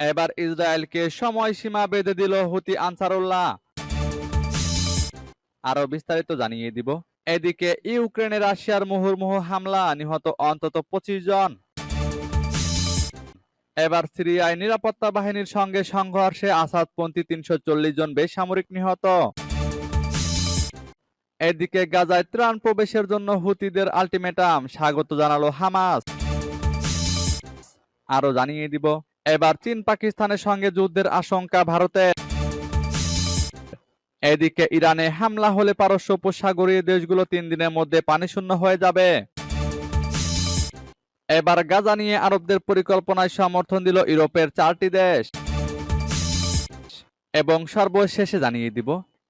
এবার ইসরায়েলকে সময়সীমা বেঁধে দিল হুতি আনসারুল্লাহ। আরও বিস্তারিত জানিয়ে দিব। এদিকে ইউক্রেনে রাশিয়ার মুহুর্মুহু হামলা, নিহত অন্তত পঁচিশ জন। এবার সিরিয়ায় নিরাপত্তা বাহিনীর সঙ্গে সংঘর্ষে আসাদপন্থী তিনশো চল্লিশ জন বেসামরিক নিহত। এদিকে গাজায় ত্রাণ প্রবেশের জন্য হুতিদের আলটিমেটাম, স্বাগত জানালো হামাস। আরও জানিয়ে দিব। এবার চীন পাকিস্তানের সঙ্গে যুদ্ধের আশঙ্কা ভারতের এদিকে ইরানে হামলা হলে পারস্য উপসাগরীয় দেশগুলো তিন দিনের মধ্যে পানিশূন্য হয়ে যাবে। এবার গাজা নিয়ে আরবদের পরিকল্পনায় সমর্থন দিল ইউরোপের চারটি দেশ। এবং সর্বশেষে জানিয়ে দিব,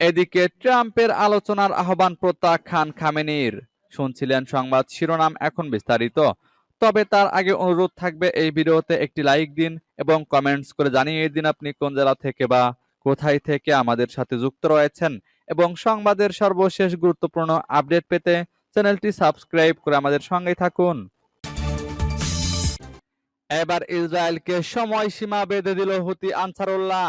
এদিকে ট্রাম্পের আলোচনার আহ্বান প্রত্যাখ্যান খামেনির। শুনছিলেন সংবাদ শিরোনাম এখন বিস্তারিত। তবে তার আগে অনুরোধ থাকবে এই ভিডিওতে একটি লাইক দিন এবং কমেন্টস করে জানিয়ে দিন আপনি কোন জেলা থেকে বা কোথায় থেকে আমাদের সাথে যুক্ত রয়েছেন। এবং সংবাদের সর্বশেষ গুরুত্বপূর্ণ আপডেট পেতে চ্যানেলটি সাবস্ক্রাইব করে আমাদের সঙ্গে থাকুন। এবার ইসরায়েলকে সময়সীমা বেঁধে দিল হুতি আনসারুল্লাহ।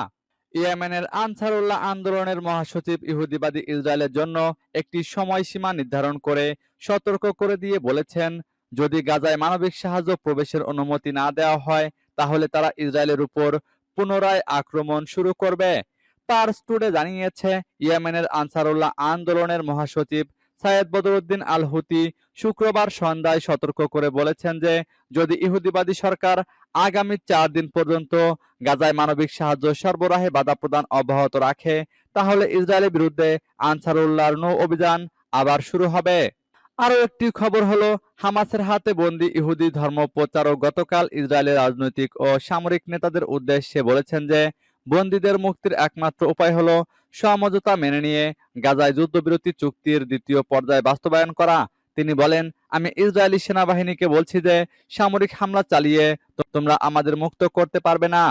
ইয়েমেনের আনসারুল্লাহ আন্দোলনের মহাসচিব ইহুদিবাদী ইসরায়েলের জন্য একটি সময়সীমা নির্ধারণ করে সতর্ক করে দিয়ে বলেছেন যদি গাজায় মানবিক সাহায্য প্রবেশের অনুমতি না দেওয়া হয়, তাহলে তারা ইসরায়েলের উপর পুনরায় আক্রমণ শুরু করবে। তার স্টুডে জানিয়েছে, ইয়েমেনের আনসারুল্লাহ আন্দোলনের মহাসচিব সায়েদ বদরুদ্দিন আল হুতি শুক্রবার সন্ধ্যায় সতর্ক করে বলেছেন যে, যদি ইহুদিবাদী সরকার আগামী চার দিন পর্যন্ত গাজায় মানবিক সাহায্য সরবরাহে বাধা প্রদান অব্যাহত রাখে, তাহলে ইসরায়েলের বিরুদ্ধে আনসারুল্লাহর নৌ অভিযান আবার শুরু হবে। আরও একটি খবর হলো, হামাসের হাতে বন্দি ইহুদি ধর্ম প্রচারক গতকাল ইসরায়েলের রাজনৈতিক ও সামরিক নেতাদের উদ্দেশ্যে বলেছেন যে, বন্দীদের মুক্তির একমাত্র উপায় হলো সমঝোতা মেনে নিয়ে গাজায় যুদ্ধবিরতি চুক্তির দ্বিতীয় পর্যায়ে বাস্তবায়ন করা। তিনি বলেন, আমি ইসরায়েলি সেনাবাহিনীকে বলছি যে, সামরিক হামলা চালিয়ে তোমরা আমাদের মুক্ত করতে পারবে না।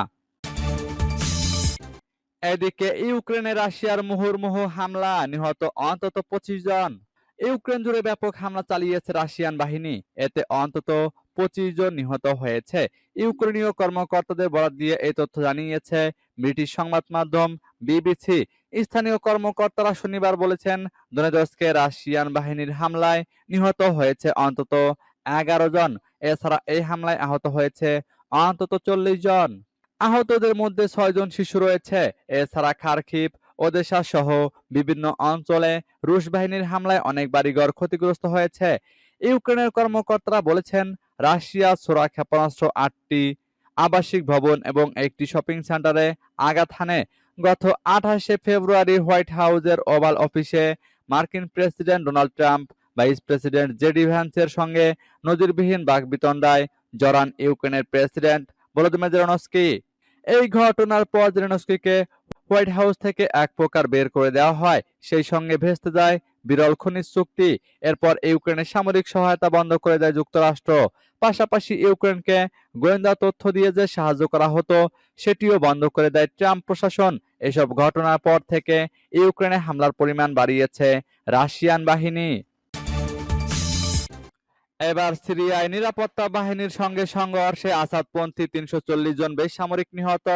এদিকে ইউক্রেনে রাশিয়ার মুহুর্মুহু হামলা, নিহত অন্তত পঁচিশ জন। ইউক্রেন জুড়ে ব্যাপক হামলা চালিয়েছে রাশিয়ান বাহিনী। এতে অন্তত পঁচিশ জন নিহত হয়েছে। ইউক্রেনীয় কর্মকর্তাদের বরাদ দিয়ে এই তথ্য জানিয়েছে ব্রিটিশ সংবাদ মাধ্যম বিবিসি। স্থানীয় কর্মকর্তারা শনিবার বলেছেন, দনেদস্কে রাশিয়ান বাহিনীর হামলায় নিহত হয়েছে অন্তত এগারো জন। এছাড়া এই হামলায় আহত হয়েছে অন্তত চল্লিশ জন। আহতদের মধ্যে ছয় জন শিশু রয়েছে। এছাড়া খারখিপ ওদেশা সহ বিভিন্ন অঞ্চলে রুশ বাহিনীর হামলায় অনেক বাড়িঘর ক্ষতিগ্রস্ত হয়েছে। ইউক্রেনের কর্মকর্তারা বলেছেন রাশিয়া ছোড়া ক্ষেপণাস্ত্র আটটি আবাসিক ভবন এবং একটি শপিং সেন্টারে আঘাত হানে। গত আঠাশে ফেব্রুয়ারি হোয়াইট হাউসের ওভাল অফিসে মার্কিন president Donald Trump, vice president JD ভ্যান্সের সঙ্গে নজিরবিহীন বাকবিতণ্ডায় জড়ান ইউক্রেনের প্রেসিডেন্ট ভলোদিমির জেলেনস্কি এই ঘটনার পর জেলেনস্কিকে হোয়াইট হাউস থেকে এক প্রকার বের করে দেওয়া হয়। সেই সঙ্গে ভেস্তে যায় বিরল খনিজ চুক্তি। এরপর ইউক্রেনের সামরিক সহায়তা বন্ধ করে দেয় যুক্তরাষ্ট্র। পাশাপাশি ইউক্রেনকে গোয়েন্দা তথ্য দিয়ে যে সাহায্য করা হতো, সেটিও বন্ধ করে দেয় ট্রাম্প প্রশাসন। এসব ঘটনার পর থেকে ইউক্রেনে হামলার পরিমাণ বাড়িয়েছে রাশিয়ান বাহিনী। এবার সিরিয়ায় নিরাপত্তা বাহিনীর সঙ্গে সংঘর্ষে আসাদপন্থী তিনশো চল্লিশ জন বেসামরিক নিহত।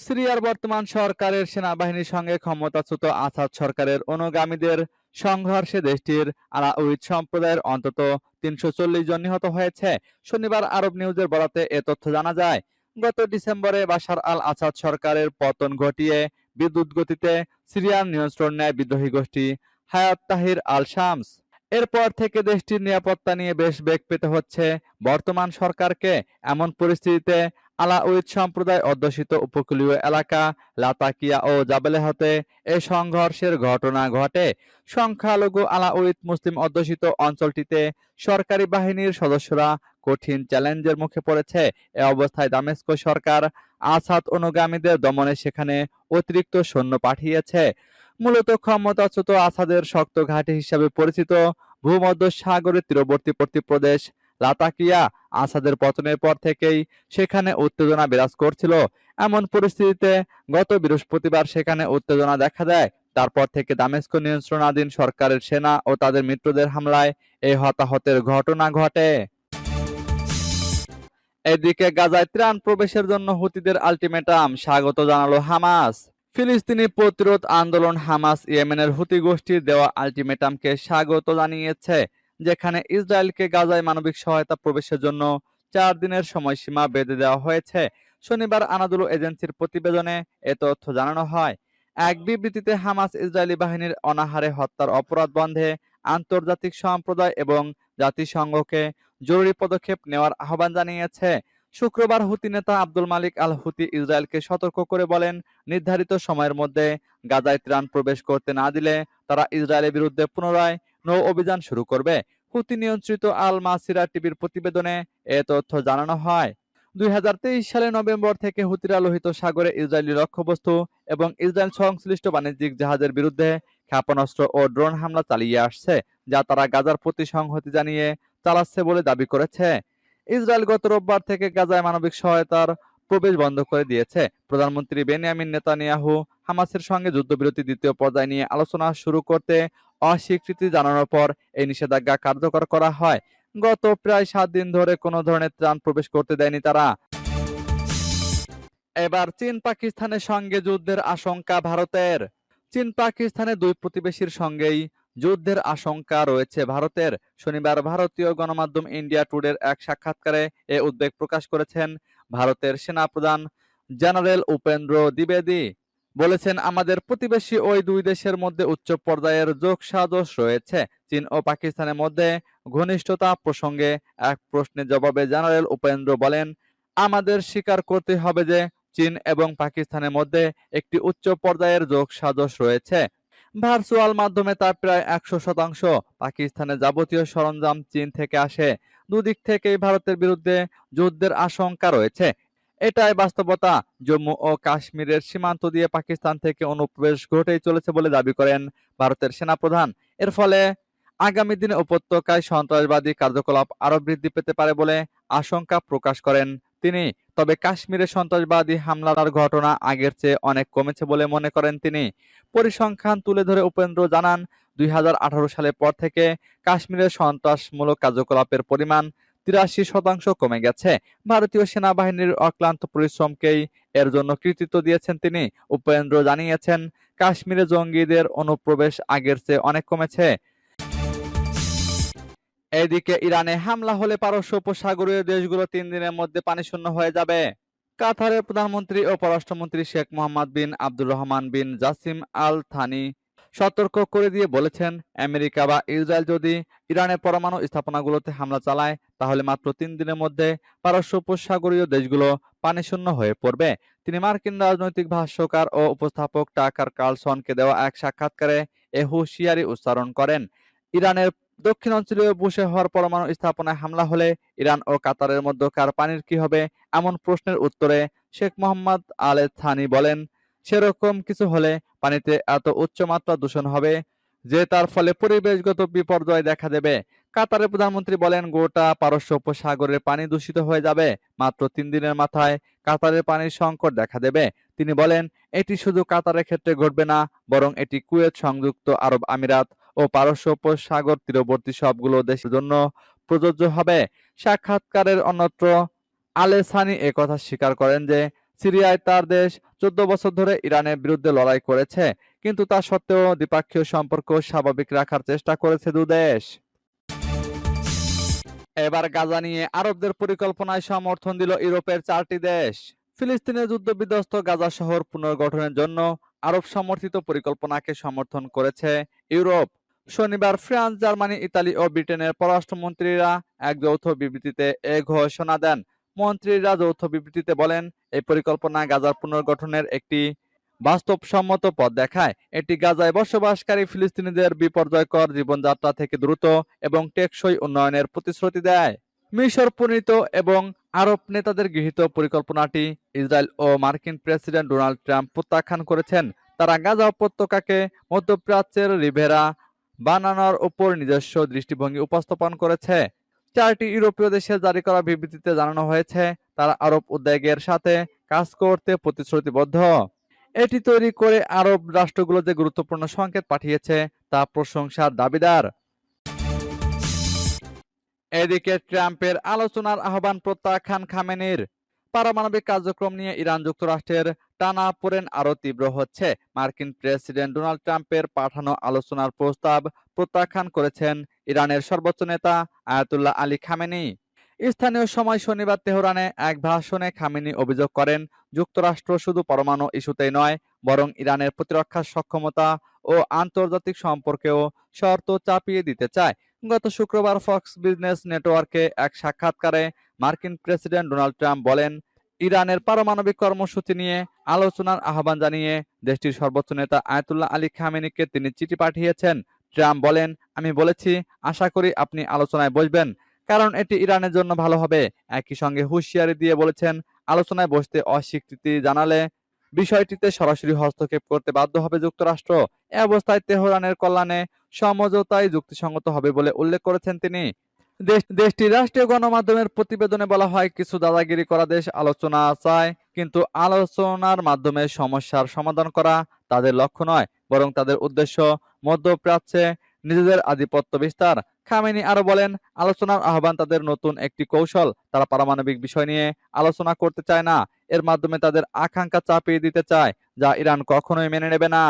সিরিয়ার বর্তমান সরকারের সেনাবাহিনীর সঙ্গে ক্ষমতাচ্যুত আসাদ সরকারের অনুগামীদের সংঘর্ষে দেশটির আলাউইদ সম্প্রদায়ের অন্তত তিনশো চল্লিশ জন নিহত হয়েছে। শনিবার আরব নিউজের বরাতে এ তথ্য জানা যায়, গত ডিসেম্বরে বাশার আল আসাদ সরকারের পতন ঘটিয়ে বিদ্যুৎ গতিতে সিরিয়ার নিয়ন্ত্রণ নেয় বিদ্রোহী গোষ্ঠী হায়াত তাহির আল শামস এরপর থেকে দেশটির নিরাপত্তা নিয়ে বেশ বেগ পেতে হচ্ছে বর্তমান সরকারকে। এমন পরিস্থিতিতে আলাউইদ সম্প্রদায় অধ্যুষিত উপকূলীয় এলাকা, লাতাকিয়া ও জাবেলেহতে এ সংঘর্ষের ঘটনা ঘটে। সংখ্যালঘু আলাউইদ মুসলিম অধ্যুষিত অঞ্চলটিতে সরকারি বাহিনীর সদস্যরা কঠিন চ্যালেঞ্জের মুখে পড়েছে। এ অবস্থায় দামেস্ক সরকার আসাদ অনুগামীদের দমনে সেখানে অতিরিক্ত সৈন্য পাঠিয়েছে। মূলত ক্ষমতাচ্যুত আসাদের শক্ত ঘাঁটি হিসাবে পরিচিত ভূমধ্য সাগরের তীরবর্তী প্রদেশ লাতাকিয়া আসাদের পতনের পর থেকেই সেখানে উত্তেজনা বিরাজ করছিল। এমন পরিস্থিতিতে গত বৃহস্পতিবার সেখানে উত্তেজনা দেখা দেয়। তারপর থেকে দামেস্ক নিয়ন্ত্রণাধীন সরকারের সেনা ও তাদের মিত্রদের হামলায় এই হতাহতের ঘটনা ঘটে। এদিকে গাজায় ত্রাণ প্রবেশের জন্য হুতিদের আলটিমেটাম স্বাগত জানালো হামাস। ফিলিস্তিনি প্রতিরোধ আন্দোলন হামাস ইয়েমেনের হুতি গোষ্ঠীর দেওয়া আলটিমেটামকে স্বাগত জানিয়েছে। যেখানে ইসরায়েলকে গাজায় মানবিক সহায়তা প্রবেশের জন্য চার দিনের সময়সীমা বেঁধে দেওয়া হয়েছে। শনিবার আনাদুলু এজেন্সির প্রতিবেদনে এ তথ্য জানানো হয়। এক বিবৃতিতে হামাস ইসরায়েলি বাহিনীর অনাহারে হত্যার অপরাধ বন্ধে আন্তর্জাতিক সম্প্রদায় এবং জাতিসংঘকে জরুরি পদক্ষেপ নেওয়ার আহ্বান জানিয়েছে। শুক্রবার হুতি নেতা আব্দুল মালিক আল হুতি ইসরায়েলকে সতর্ক করে বলেন, নির্ধারিত সময়ের মধ্যে গাজায় ত্রাণ প্রবেশ করতে না দিলে তারা ইসরায়েলের বিরুদ্ধে পুনরায় নৌ অভিযান শুরু করবে। হুতি নিয়ন্ত্রিত আল মাসিরা টিভির প্রতিবেদনে এ তথ্য জানানো হয়। দুই সালে নভেম্বর থেকে হুতিরা লোহিত সাগরে ইসরায়েলি লক্ষ্যবস্তু এবং ইসরায়েল সংশ্লিষ্ট বাণিজ্যিক জাহাজের বিরুদ্ধে ক্ষেপণাস্ত্র ও ড্রোন হামলা চালিয়ে আসছে, যা তারা গাজার প্রতি সংহতি জানিয়ে চালাচ্ছে বলে দাবি করেছে। ইসরায়েল গত রোববার থেকে গাজায় মানবিক সহায়তার প্রবেশ বন্ধ করে দিয়েছে। প্রধানমন্ত্রী বেনিয়ামিন নেতানিয়াহু হামাসের সঙ্গে যুদ্ধবিরতি দ্বিতীয় পর্যায় নিয়ে আলোচনা শুরু করতে অস্বীকৃতি জানানোর পর এই নিষেধাজ্ঞা কার্যকর করা হয়। গত প্রায় সাত দিন ধরে কোনো ধরনের ত্রাণ প্রবেশ করতে দেয়নি তারা। এবার চীন পাকিস্তানের সঙ্গে যুদ্ধের আশঙ্কা ভারতের। চীন পাকিস্তানের দুই প্রতিবেশীর সঙ্গেই যুদ্ধের আশঙ্কা রয়েছে ভারতের। শনিবার ভারতীয় গণমাধ্যম ইন্ডিয়া টুডের এক সাক্ষাৎকারে এ উদ্বেগ প্রকাশ করেছেন ভারতের সেনাপ্রধান জেনারেল উপেন্দ্র দ্বিবেদী। বলেছেন, আমাদের প্রতিবেশী ওই দুই দেশের মধ্যে উচ্চ পর্যায়ের যোগসাজশ রয়েছে। চীন ও পাকিস্তানের মধ্যে ঘনিষ্ঠতা প্রসঙ্গে এক প্রশ্নের জবাবে জেনারেল উপেন্দ্র বলেন, আমাদের স্বীকার করতে হবে যে চীন এবং পাকিস্তানের মধ্যে একটি উচ্চ পর্যায়ের যোগসাজশ রয়েছে। ভার্চুয়াল মাধ্যমে তার প্রায় একশো শতাংশ। পাকিস্তানের যাবতীয় সরঞ্জাম চীন থেকে আসে। দুদিক থেকেই ভারতের বিরুদ্ধে যুদ্ধের আশঙ্কা রয়েছে। এটাই বাস্তবতা। জম্মু ও কাশ্মীরের সীমান্ত দিয়ে পাকিস্তান থেকে অনুপ্রবেশ ঘটেই চলেছে বলে দাবি করেন ভারতের সেনাপ্রধান। এর ফলে আগামী দিনে উপত্যকায় সন্ত্রাসবাদী কার্যকলাপ আরও বৃদ্ধি পেতে পারে বলে আশঙ্কা প্রকাশ করেন তিনি। তবে কাশ্মীরে সন্ত্রাসবাদী হামলার ঘটনা আগের চেয়ে অনেক কমেছে বলে মনে করেন তিনি। পরিসংখ্যান তুলে ধরে উপেন্দ্র জানান, দুই হাজার আঠারো সালের পর থেকে কাশ্মীরের সন্ত্রাসমূলক কার্যকলাপের পরিমাণ তিরাশি শতাংশ কমে গেছে। ভারতীয় সেনাবাহিনীর অক্লান্ত পরিশ্রমকেই এর জন্য কৃতিত্ব দিয়েছেন তিনি। উপেন্দ্র জানিয়েছেন, কাশ্মীরে জঙ্গিদের অনুপ্রবেশ আগের চেয়ে অনেক কমেছে। এদিকে ইরানে হামলা হলে পারস্য উপসাগরীয় দেশগুলো তিন দিনের মধ্যে পানিশূন্য হয়ে যাবে। কাতারের প্রধানমন্ত্রী ও পররাষ্ট্রমন্ত্রী Sheikh Mohammed bin Abdur Rahman bin Jassim Al Thani সতর্ক করে দিয়ে বলেছেন, আমেরিকা বা ইসরায়েল যদি ইরানের পরমাণু স্থাপনাগুলোতে হামলা চালায়, তাহলে মাত্র তিন দিনের মধ্যে পারস্য উপসাগরীয় দেশগুলো পানিশূন্য হয়ে পড়বে। তিনি মার্কিন রাজনৈতিক ভাষ্যকার ও উপস্থাপক টাকার কার্লসনকে দেওয়া এক সাক্ষাৎকারে এ হুঁশিয়ারি উচ্চারণ করেন। ইরানের দক্ষিণ অঞ্চলীয় বুশে হওয়ার পরমাণু স্থাপনায় হামলা হলে ইরান ও কাতারের মধ্যকার পানির কি হবে, এমন প্রশ্নের উত্তরে শেখ মোহাম্মদ আলে থানি বলেন সেরকম কিছু হলে পানিতে এত উচ্চমাত্রা দূষণ হবে যে তার ফলে পরিবেশগত বিপর্যয় দেখা দেবে। কাতারের প্রধানমন্ত্রী বলেন, গোটা পারস্য উপসাগরের পানি দূষিত হয়ে যাবে। মাত্র তিন দিনের মাথায় কাতারের পানির সংকট দেখা দেবে। তিনি বলেন, এটি শুধু কাতারের ক্ষেত্রে ঘটবে না, বরং এটি কুয়েত, সংযুক্ত আরব আমিরাত ও পারস্য উপসাগর তীরবর্তী সবগুলো দেশের জন্য প্রযোজ্য হবে। সাক্ষাৎকারের অন্যত্র আলেসানি একথা স্বীকার করেন যে সিরিয়ায় তার দেশ চোদ্দ বছর ধরে ইরানের বিরুদ্ধে লড়াই করেছে, কিন্তু তা সত্ত্বেও দ্বিপাক্ষীয় সম্পর্ক স্বাভাবিক রাখার চেষ্টা করেছে দুদেশ এবার গাজা নিয়ে আরবদের পরিকল্পনায় সমর্থন দিল ইউরোপের চারটি দেশ। ফিলিস্তিনের যুদ্ধবিধ্বস্ত গাজা শহর পুনর্গঠনের জন্য আরব সমর্থিত পরিকল্পনাকে সমর্থন করেছে ইউরোপ। শনিবার ফ্রান্স, জার্মানি, ইতালি ও ব্রিটেনের পররাষ্ট্রমন্ত্রীরা এক যৌথ বিবৃতিতে এ ঘোষণা দেন। মন্ত্রীরা যৌথ বিবৃতিতে বলেন এই পরিকল্পনা গাজার পুনর্গঠনের একটি বাস্তবসম্মত পথ দেখায়। এটি গাজায় বসবাসকারী ফিলিস্তিনিদের বিপর্যয়কর জীবনযাত্রা থেকে দ্রুত এবং টেকসই উন্নয়নের প্রতিশ্রুতি দেয়। মিশর প্রণীত এবং আরব নেতাদের গৃহীত পরিকল্পনাটি ইসরায়েল ও মার্কিন প্রেসিডেন্ট ডোনাল্ড ট্রাম্প প্রত্যাখ্যান করেছেন। তারা গাজা উপত্যকাকে মধ্যপ্রাচ্যের রিভেরা বানানোর উপর নিজস্ব দৃষ্টিভঙ্গি উপস্থাপন করেছে। চারটি ইউরোপীয় দেশে জারি করা বিবৃতিতে জানানো হয়েছে তারা আরব উদ্যোগের সাথে কাজ করতে প্রতিশ্রুতিবদ্ধ। এটি তৈরি করে আরব রাষ্ট্রগুলো যে গুরুত্বপূর্ণ সংকেত পাঠিয়েছে, তা প্রশংসার দাবিদার। এদিকে ট্রাম্পের আলোচনার আহ্বান প্রত্যাখ্যান খামেনির। পারমাণবিক কার্যক্রম নিয়ে ইরান যুক্তরাষ্ট্রের টানা পড়েন আরও তীব্র হচ্ছে। মার্কিন প্রেসিডেন্ট ডোনাল্ড ট্রাম্পের পাঠানো আলোচনার প্রস্তাব প্রত্যাখ্যান করেছেন ইরানের সর্বোচ্চ নেতা আয়াতুল্লাহ আলী খামেনি। স্থানীয় সময় শনিবার তেহরানে এক ভাষণে খামেনি অভিযোগ করেন, যুক্তরাষ্ট্র শুধু পরমাণু ইস্যুতেই নয়, বরং ইরানের প্রতিরক্ষা সক্ষমতা ও আন্তর্জাতিক সম্পর্কেও শর্ত চাপিয়ে দিতে চায়। গত শুক্রবার ফক্স বিজনেস নেটওয়ার্কে এক সাক্ষাৎকারে মার্কিন প্রেসিডেন্ট ডোনাল্ড ট্রাম্প বলেন, ইরানের পারমাণবিক কর্মসূচি নিয়ে আলোচনার আহ্বান জানিয়ে দেশটির সর্বোচ্চ নেতা আয়তুল্লাহ আলী খামেনিকে তিনি চিঠি পাঠিয়েছেন। ট্রাম্প বলেন, আমি বলেছি, আশা করি আপনি আলোচনায় বসবেন। কারণ এটি ইরানের জন্য ভালো হবে। একই সঙ্গে হুঁশিয়ারি দিয়ে বলেছেন, আলোচনায় বসতে অস্বীকৃতি জানালে বিষয়টিতে সরাসরি হস্তক্ষেপ করতে বাধ্য হবে যুক্তরাষ্ট্র। এ অবস্থায় তেহরানের কল্যাণে সমঝোতাই যুক্তিসঙ্গত হবে বলে উল্লেখ করেছেন তিনি। দেশটির রাষ্ট্রীয় গণমাধ্যমের প্রতিবেদনে বলা হয়, কিছু দাদাগিরি করা দেশ আলোচনা চায়, কিন্তু আলোচনার মাধ্যমে সমস্যার সমাধান করা তাদের লক্ষ্য নয়, বরং তাদের উদ্দেশ্য মধ্যপ্রাচ্যে নিজেদের আধিপত্য বিস্তার। খামেনি আরও বলেন, আলোচনার আহ্বান তাদের নতুন একটি কৌশল। তারা পারমাণবিক বিষয় নিয়ে আলোচনা করতে চায় না। এর মাধ্যমে তাদের আকাঙ্ক্ষা চাপিয়ে দিতে চায়, যা ইরান কখনোই মেনে নেবে না।